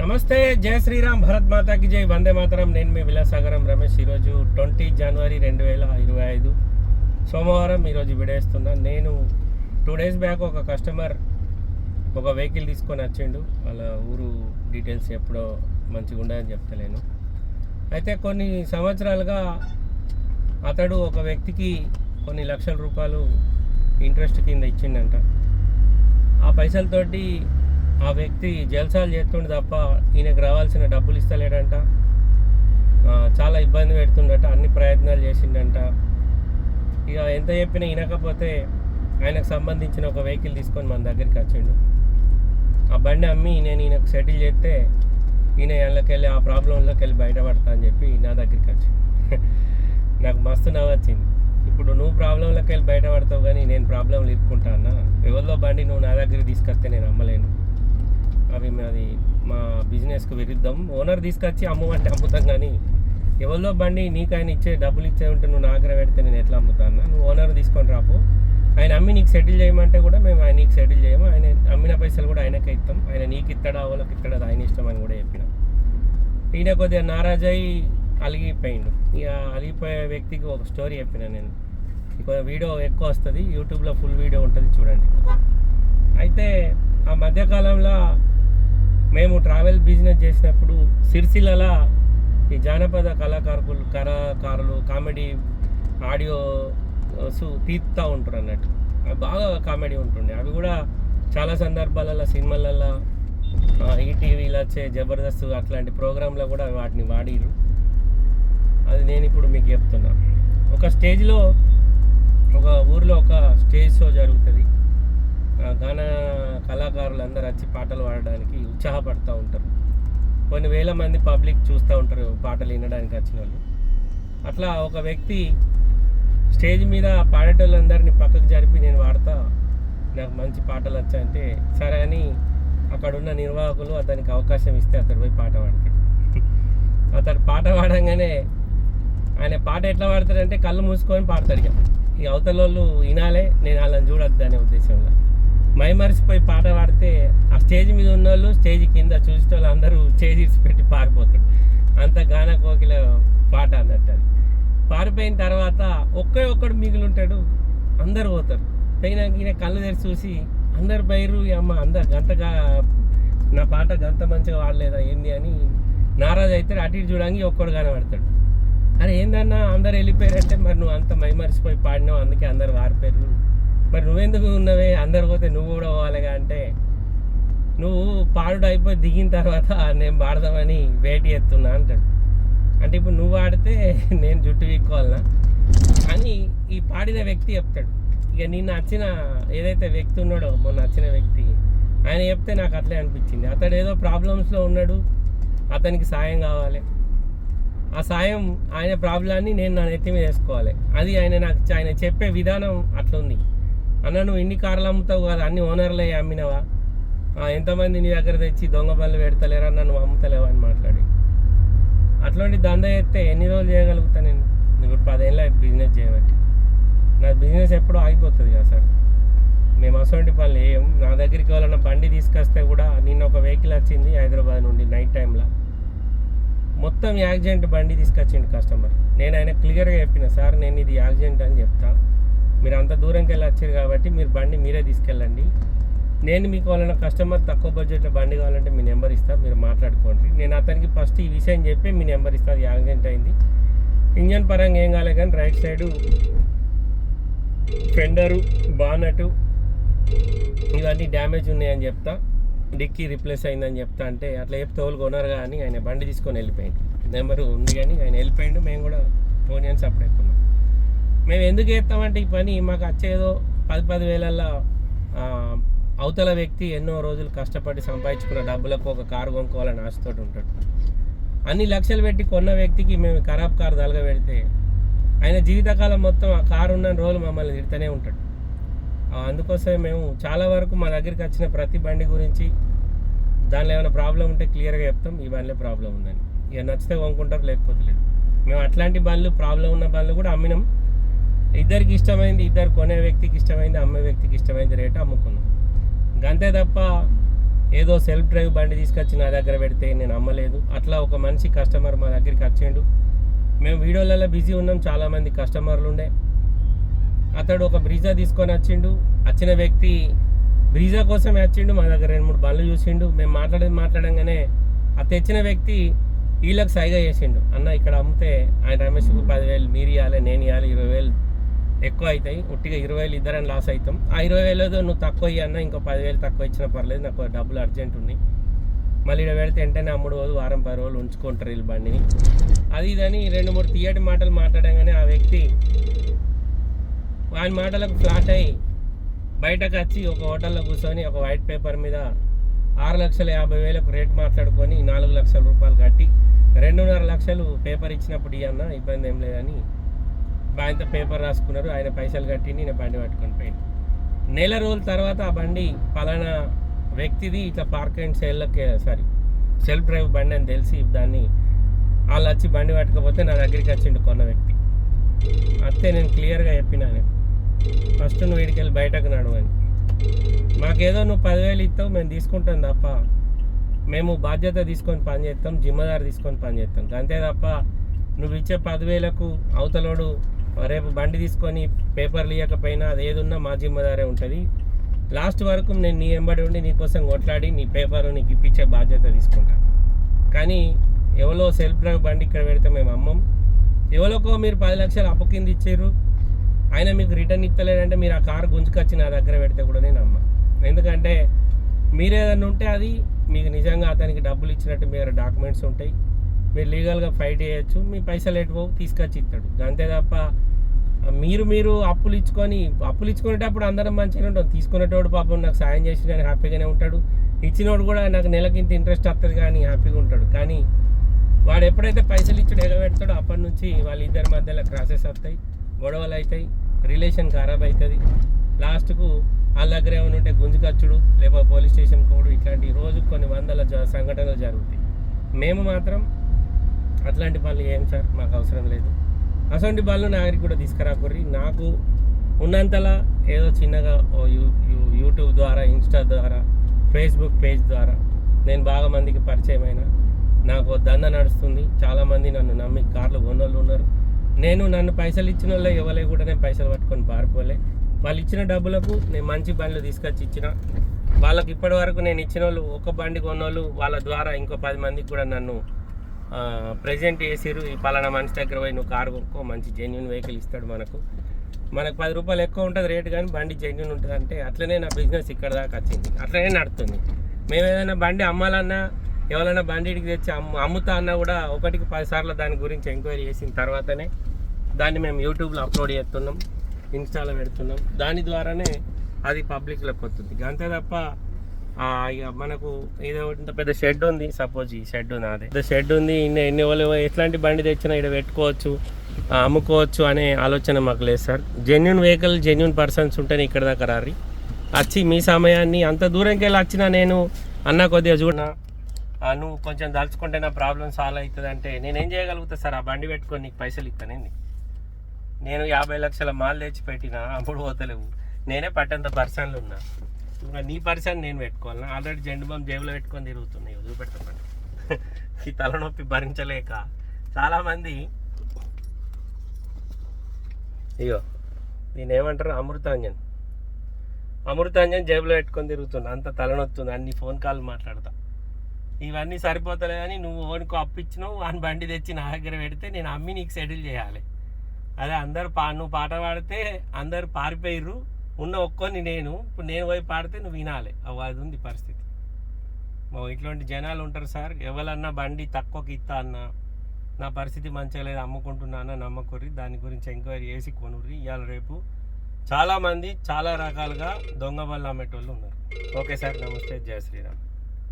నమస్తే జయ శ్రీరామ్ భరత్ మాతాకి జై. వందే మాతరం. నేను మీ విలాసాగరం రమేష్. ఈరోజు ట్వంటీ జనవరి రెండు వేల ఇరవై ఐదు సోమవారం ఈరోజు విడేస్తున్నాను నేను టూ డేస్ బ్యాక్ ఒక కస్టమర్ ఒక వెహికల్ తీసుకొని వచ్చిండు. వాళ్ళ ఊరు డీటెయిల్స్ ఎప్పుడో మంచిగా ఉండదని చెప్తలేను. అయితే కొన్ని సంవత్సరాలుగా అతడు ఒక వ్యక్తికి కొన్ని లక్షల రూపాయలు ఇంట్రెస్ట్ కింద ఇచ్చిండంట. ఆ పైసలతోటి ఆ వ్యక్తి జల్సాలు చేస్తుండే తప్ప ఈయనకు రావాల్సిన డబ్బులు ఇస్తలేడంట. చాలా ఇబ్బంది పెడుతుండట అన్ని ప్రయత్నాలు చేసిండంట. ఇక ఎంత చెప్పినా వినకపోతే ఆయనకు సంబంధించిన ఒక వెహికల్ తీసుకొని మన దగ్గరికి వచ్చిండు. ఆ బండి అమ్మి నేను ఈయనకు సెటిల్ చేస్తే ఈయన ఇళ్ళకి వెళ్ళి ఆ ప్రాబ్లంలోకి వెళ్ళి బయటపడతా అని చెప్పి నా దగ్గరికి వచ్చి. నాకు మస్తు నవ్వు వచ్చింది. ఇప్పుడు నువ్వు ప్రాబ్లంలోకి వెళ్ళి బయటపడతావు కానీ నేను ప్రాబ్లంలు ఇరుక్కుంటా అన్న. ఎవరిలో బండి నువ్వు నా దగ్గరికి తీసుకొస్తే నేను అమ్మలేను. అవి మాది మా బిజినెస్కి విరుద్ధం. ఓనర్ తీసుకొచ్చి అమ్మమంటే అమ్ముతాం కానీ ఎవరిలో బండి నీకు ఆయన ఇచ్చే డబ్బులు ఇచ్చే ఉంటే నువ్వు నా పెడితే నేను ఎట్లా అమ్ముతాను నువ్వు ఓనర్ తీసుకొని రాపు. ఆయన అమ్మి నీకు సెటిల్ చేయమంటే కూడా మేము ఆయన నీకు సెటిల్ చేయము. ఆయన అమ్మిన పైసలు కూడా ఆయనకే ఇస్తాం. ఆయన నీకు ఇస్తాడా వాళ్ళకి ఇస్తాడా ఆయన ఇష్టం అని కూడా చెప్పిన. ఈయన కొద్దిగా నారాజ్ అలిగిపోయిండు. ఇక అలిగిపోయే వ్యక్తికి ఒక స్టోరీ చెప్పిన నేను. ఇక వీడియో ఎక్కువ వస్తుంది. యూట్యూబ్లో ఫుల్ వీడియో ఉంటుంది చూడండి. అయితే ఆ మధ్యకాలంలో మేము ట్రావెల్ బిజినెస్ చేసినప్పుడు సిరిసిల్ల ఈ జానపద కళాకారులు కళాకారులు కామెడీ ఆడియో తీస్తూ ఉంటారు అన్నట్టు. అవి బాగా కామెడీ ఉంటుండే. అవి కూడా చాలా సందర్భాలలో సినిమాలలో ఈటీవీలో వచ్చే జబర్దస్త్ అట్లాంటి ప్రోగ్రాంలో కూడా వాటిని వాడిరు అది నేను ఇప్పుడు మీకు చెప్తున్నా. ఒక స్టేజ్లో ఒక ఊర్లో ఒక స్టేజ్ షో జరుగుతుంది. గాన కళాకారులు అందరూ వచ్చి పాటలు పాడడానికి ఉత్సాహపడుతూ ఉంటారు. కొన్ని వేల మంది పబ్లిక్ చూస్తూ ఉంటారు పాటలు వినడానికి వచ్చిన వాళ్ళు. అట్లా ఒక వ్యక్తి స్టేజ్ మీద పాడేటోళ్ళందరినీ పక్కకు జరిపి నేను వాడతా నాకు మంచి పాటలు వచ్చాయంటే సరే అని అక్కడున్న నిర్వాహకులు అతనికి అవకాశం ఇస్తే అతడు పోయి పాట పాడతాడు. అతడు పాట పాడంగానే ఆయన పాట ఎట్లా పాడతాడంటే కళ్ళు మూసుకొని పాడతాడు ఇక. ఈ అవతల వాళ్ళు వినాలే నేను వాళ్ళని చూడొద్దు అనే ఉద్దేశంలో. మై మరిచిపోయి పాట పాడితే ఆ స్టేజ్ మీద ఉన్న వాళ్ళు స్టేజ్ కింద చూసే వాళ్ళు అందరూ స్టేజ్ పెట్టి పారిపోతాడు అంత గాన కోకిల పాట అన్నట్టు అది. పారిపోయిన తర్వాత ఒకే ఒక్కడు మిగిలి ఉంటాడు అందరు పోతారు. పోయినాక ఈయన కళ్ళు తెరిచి చూసి అందరు బయరు అమ్మ అందరు గంతగా నా పాట గంత మంచిగా వాడలేదా ఏంది? అని నారాజు అయితే అటు ఇటు చూడంగి ఒక్కడు కనబడతాడు. అరే ఏందన్నా అందరు వెళ్ళిపోయారంటే మరి నువ్వు అంత మైమరిచిపోయి పాడినావు అందుకే అందరు వారిపోయారు మరి నువ్వెందుకు ఉన్నవే? అందరు పోతే నువ్వు కూడా పోవాలిగా అంటే నువ్వు పాడుడు అయిపోయి దిగిన తర్వాత నేను పాడదామని వేటి ఎత్తున్నా అంటాడు. అంటే ఇప్పుడు నువ్వు ఆడితే నేను జుట్టు వీక్కోవాలనా? అని ఈ పాడిన వ్యక్తి చెప్తాడు. ఇక నిన్న వచ్చిన ఏదైతే వ్యక్తి ఉన్నాడో మొన్న వచ్చిన వ్యక్తి ఆయన చెప్తే నాకు అట్లే అనిపించింది. అతడు ఏదో ప్రాబ్లమ్స్లో ఉన్నాడు అతనికి సాయం కావాలి. ఆ సాయం ఆయన ప్రాబ్లాన్ని నేను నా నెత్తి మీద వేసుకోవాలి. అది ఆయన నాకు ఆయన చెప్పే విధానం అట్లుంది. అన్న నువ్వు ఇన్ని కార్లు అమ్ముతావు కదా అన్ని ఓనర్లే అమ్మినవా? ఎంతమంది నీ దగ్గర తెచ్చి దొంగ పనులు పెడతలేరా నన్ను అమ్ముతలేవా అని మాట్లాడి. అట్లాంటి దంద చేస్తే ఎన్ని రోజులు చేయగలుగుతా నేను? ఇప్పుడు పదేళ్ళ బిజినెస్ చేయబట్టి. నా బిజినెస్ ఎప్పుడో ఆగిపోతుంది కదా సార్. మేము అసొంటి పనులు ఏం నా దగ్గరికి ఎవరైనా బండి తీసుకొస్తే కూడా నిన్న ఒక వెహికల్ వచ్చింది హైదరాబాద్ నుండి నైట్ టైంలో మొత్తం యాక్సిడెంట్ బండి తీసుకొచ్చిండు కస్టమర్ నేను ఆయన క్లియర్గా చెప్పిన సార్ నేను ఇది యాక్సిడెంట్ అని చెప్తాను మీరు అంత దూరంకి వెళ్ళి వచ్చారు కాబట్టి మీరు బండి మీరే తీసుకెళ్ళండి. నేను మీకు వాళ్ళ కస్టమర్ తక్కువ బడ్జెట్లో బండి కావాలంటే మీ నెంబర్ ఇస్తాను మీరు మాట్లాడుకోండి. నేను అతనికి ఫస్ట్ ఈ విషయం చెప్పి మీ నెంబర్ ఇస్తాను అది యాక్సిడెంట్ అయింది. ఇంజన్ పరంగా ఏం కాలే కానీ రైట్ సైడు ఫెండరు బానటు ఇవన్నీ డ్యామేజ్ ఉన్నాయని చెప్తా. డిక్కీ రిప్లేస్ అయిందని చెప్తా అంటే అట్లా చెప్తే వాళ్ళు కొనరు కానీ ఆయన బండి తీసుకొని వెళ్ళిపోయింది నెంబరు ఉంది కానీ ఆయన వెళ్ళిపోయిండు. మేము కూడా ఫోన్ అప్పుడు ఎక్కున్నాం మేము ఎందుకు చేస్తామంటే ఈ పని మాకు వచ్చేదో పది పది వేలల్లో అవతల వ్యక్తి ఎన్నో రోజులు కష్టపడి సంపాదించుకున్న డబ్బులకు ఒక కారు కొనుక్కోవాలని ఆశతోటి ఉంటాడు. అన్ని లక్షలు పెట్టి కొన్న వ్యక్తికి మేము ఖరాబ్ కారు తలగ పెడితే ఆయన జీవితకాలం మొత్తం ఆ కారు ఉన్న రోజులు మమ్మల్ని తిడుతూనే ఉంటాడు. అందుకోసమే మేము చాలా వరకు మా దగ్గరికి వచ్చిన ప్రతి బండి గురించి దానిలో ఏమైనా ప్రాబ్లం ఉంటే క్లియర్గా చెప్తాం. ఈ బండిలో ప్రాబ్లం ఉందని. ఇక నచ్చితే కొనుక్కుంటారు లేకపోతే లేదు. మేము అట్లాంటి బండ్లు ప్రాబ్లం ఉన్న బండ్లు కూడా అమ్మినాం. ఇద్దరికి ఇష్టమైంది ఇద్దరు కొనే వ్యక్తికి ఇష్టమైంది అమ్మే వ్యక్తికి ఇష్టమైంది రేటు అమ్ముకున్నాం. అంతే తప్ప ఏదో సెల్ఫ్ డ్రైవ్ బండి తీసుకొచ్చి నా దగ్గర పెడితే నేను అమ్మలేదు. అట్లా ఒక మనిషి కస్టమర్ మా దగ్గరికి వచ్చిండు. మేము వీడియోలలో బిజీ ఉన్నాం చాలామంది కస్టమర్లు ఉండే. అతడు ఒక బ్రీజా తీసుకొని వచ్చిండు. వచ్చిన వ్యక్తి బ్రీజా కోసమే వచ్చిండు మా దగ్గర రెండు మూడు బండ్లు చూసిండు. మేము మాట్లాడేది మాట్లాడంగానే ఆ తెచ్చిన వ్యక్తి వీళ్ళకి సైగా చేసిండు. అన్న ఇక్కడ అమ్మితే ఆయన రమేష్కు పదివేలు మీరు ఇవ్వాలి నేను ఇవ్వాలి ఇరవై వేలు ఎక్కువ అవుతాయి ఉట్టిగా ఇరవై వేలు ఇద్దరని లాస్ అవుతాం ఆ ఇరవై వేలతో నువ్వు తక్కువ ఇయ్యి అన్న ఇంకో పదివేలు తక్కువ ఇచ్చినా పర్లేదు నాకు డబ్బులు అర్జెంట్ ఉన్నాయి. మళ్ళీ ఇక్కడ పెడితే వెంటనే అమ్ముడు రోజు వారం పది రోజులు ఉంచుకుంటారు వీళ్ళు బండిని. అది ఇదని రెండు మూడు తీయటి మాటలు మాట్లాడంగానే ఆ వ్యక్తి వాని మాటలకు ఫ్లాట్ అయ్యి బయటకు వచ్చి ఒక హోటల్లో కూర్చొని ఒక వైట్ పేపర్ మీద ఆరు లక్షల యాభై వేలకు రేట్ మాట్లాడుకొని నాలుగు లక్షల రూపాయలు కట్టి రెండున్నర లక్షలు పేపర్ ఇచ్చినప్పుడు ఇవన్న ఇబ్బంది ఏం లేదని ఆయనతో పేపర్ రాసుకున్నారు ఆయన పైసలు కట్టి నేను బండి పట్టుకొని పోయింది నెల రోజుల తర్వాత ఆ బండి పలానా వ్యక్తిది ఇట్లా పార్క్ అండ్ సేల్లకి సారీ సెల్ఫ్ డ్రైవ్ బండి అని తెలిసి దాన్ని వాళ్ళు వచ్చి బండి పట్టుకపోతే నా దగ్గరికి వచ్చిండు కొన్న వ్యక్తి. అంతే నేను క్లియర్గా చెప్పిన ఫస్ట్ నువ్వు వీడికి వెళ్ళి బయటకు నడవని అని. మాకేదో నువ్వు పదివేలు ఇస్తావు మేము తీసుకుంటాం తప్ప మేము బాధ్యత తీసుకొని పని చేస్తాం జిమ్మదారు తీసుకొని పని చేస్తాం. అంతే తప్ప నువ్వు ఇచ్చే పదివేలకు అవతలోడు రేపు బండి తీసుకొని పేపర్లు ఇవ్వకపోయినా అది ఏదున్నా మా జిమ్మదారే ఉంటుంది. లాస్ట్ వరకు నేను నీ వెంబడి ఉండి నీకోసం కొట్లాడి నీ పేపర్ నీకు ఇప్పించే బాధ్యత తీసుకుంటాను కానీ ఎవరో సెల్ఫ్ డ్రైవ్ బండి ఇక్కడ పెడితే మేము అమ్మం. ఎవరికో మీరు పది లక్షలు అప్పు కింద ఇచ్చారు. ఆయన మీకు రిటర్న్ ఇస్తలేడంటే మీరు ఆ కారు గుంజుకొచ్చి నా దగ్గర పెడితే కూడా నేను అమ్మ. ఎందుకంటే మీరు ఏదన్నా ఉంటే అది మీకు నిజంగా అతనికి డబ్బులు ఇచ్చినట్టు మీరు డాక్యుమెంట్స్ ఉంటాయి. మీరు లీగల్గా ఫైట్ చేయొచ్చు మీ పైసలు ఎటుపోవు తీసుకొచ్చి ఇస్తాడు. అంతే తప్ప మీరు మీరు అప్పులు ఇచ్చుకొని అప్పులు ఇచ్చుకునేటప్పుడు అందరం మంచిగానే ఉంటాం. తీసుకునేటోడు పాపం నాకు సాయం చేసి నేను హ్యాపీగానే ఉంటాడు. ఇచ్చినోడు కూడా నాకు నెలకింత ఇంట్రెస్ట్ వస్తుంది కానీ హ్యాపీగా ఉంటాడు. కానీ వాడు ఎప్పుడైతే పైసలు ఇచ్చాడు ఎగబెడతాడో అప్పటి నుంచి వాళ్ళిద్దరి మధ్యలో క్రాసెస్ వస్తాయి గొడవలు అవుతాయి రిలేషన్ ఖరాబ్ అవుతుంది లాస్ట్కు వాళ్ళ దగ్గర ఏమైనా ఉంటే గుంజుకచ్చుడు లేకపోతే పోలీస్ స్టేషన్ కోడు ఇట్లాంటి రోజు కొన్ని వందల జ సంఘటనలు జరుగుతాయి. మేము మాత్రం అట్లాంటి పనులు ఏం సార్? మాకు అవసరం లేదు. అసొంటి పనులు నా దగ్గరికి కూడా తీసుకురాకుర్రి. నాకు ఉన్నంతలా ఏదో చిన్నగా ఓ యూ యూ- యూట్యూబ్ ద్వారా ఇన్స్టా ద్వారా ఫేస్బుక్ పేజ్ ద్వారా నేను బాగా మందికి పరిచయం అయినా నాకు దంద నడుస్తుంది. చాలామంది నన్ను నమ్మి కార్లు కొన్నోళ్ళు ఉన్నారు. నేను నన్ను పైసలు ఇచ్చిన వాళ్ళే ఇవ్వలే కూడా నేను పైసలు పట్టుకొని పారిపోలే. వాళ్ళు ఇచ్చిన డబ్బులకు నేను మంచి బండ్లు తీసుకొచ్చి ఇచ్చిన. వాళ్ళకి ఇప్పటి వరకు నేను ఇచ్చిన వాళ్ళు ఒక బండి కొన్నోళ్ళు వాళ్ళ ద్వారా ఇంకో పది మందికి కూడా నన్ను ప్రజెంట్ చేసిరు ఈ పలానా మనిషి దగ్గర పోయి నువ్వు కారు కొనుక్కో మంచి జెన్యున్ వెహికల్ ఇస్తాడు మనకు. మనకు పది రూపాయలు ఎక్కువ ఉంటుంది రేటు కానీ బండి జెన్యున్ ఉంటుంది అంటే అట్లనే నా బిజినెస్ ఇక్కడ దాకా వచ్చింది. అట్లనే నడుస్తుంది మేము ఏదైనా బండి అమ్మాలన్నా ఎవరైనా బండి ఇడికి తెచ్చి అమ్ము అమ్ముతా అన్నా కూడా ఒకటికి పదిసార్లు దాని గురించి ఎంక్వైరీ చేసిన తర్వాతనే దాన్ని మేము యూట్యూబ్లో అప్లోడ్ చేస్తున్నాం ఇన్స్టాలో పెడుతున్నాం. దాని ద్వారానే అది పబ్లిక్లోకి వస్తుంది. అంతే తప్ప ఇక మనకు ఏదో ఇంత పెద్ద షెడ్ ఉంది. సపోజ్ ఈ షెడ్ నాదే. పెద్ద షెడ్ ఉంది. ఇన్ని ఎన్ని వాళ్ళు ఎట్లాంటి బండి తెచ్చినా ఇక్కడ పెట్టుకోవచ్చు అమ్ముకోవచ్చు అనే ఆలోచన మాకు లేదు sir. Genuine vehicle genuine persons ఉంటేనే ఇక్కడ దాకా రారి. వచ్చి మీ సమయాన్ని అంత దూరంకి వెళ్ళి వచ్చినా నేను అన్న కొద్దిగా చూడనా నువ్వు కొంచెం దలుచుకుంటే నా ప్రాబ్లం సాల్వ్ అవుతుంది అంటే నేనేం చేయగలుగుతా సార్? ఆ బండి పెట్టుకొని నీకు పైసలు ఇస్తానండి నేను యాభై లక్షల మాల్ తెచ్చి పెట్టినా అప్పుడు పోతలేవు. నేనే పట్టంత పర్సన్లు ఉన్నా. ఇంకా నీ పర్సన్ నేను పెట్టుకోవాలి ఆల్రెడీ జెండు బాంబు జేబులో పెట్టుకొని తిరుగుతున్నాయి చూపెడతామండి ఈ తలనొప్పి భరించలేక చాలామంది అయ్యో దీని ఏమంటారు అమృతాంజన్. అమృతాంజన్ జేబులో పెట్టుకొని తిరుగుతుంది అంత తలనొస్తుంది అన్ని ఫోన్ కాల్ మాట్లాడతా. ఇవన్నీ సరిపోతలే కానీ నువ్వు ఓనికి అప్పించినావు వాని బండి తెచ్చి నా దగ్గర పెడితే నేను అమ్మి నీకు సెటిల్ చేయాలి. అదే అందరు పా నువ్వు పాట పాడితే అందరు పారిపోయిర్రు. ఉన్న ఒక్కొని నేను. ఇప్పుడు నేను పోయి పాడితే నువ్వు వినాలి. అది ఉంది పరిస్థితి. మా ఇట్లాంటి జనాలు ఉంటారు సార్. ఎవరన్నా బండి తక్కువకి ఇస్తా అన్నా నా పరిస్థితి మంచిగా లేదు అమ్ముకుంటున్నా నమ్మకూరి నమ్మకుర్రి. దాని గురించి ఎంక్వైరీ చేసి కొనుర్రి. ఇవాళ రేపు చాలామంది చాలా రకాలుగా దొంగ బళ్ళు అమ్మేటోళ్ళు ఉన్నారు. Okay sir. నమస్తే. జయ శ్రీరామ్.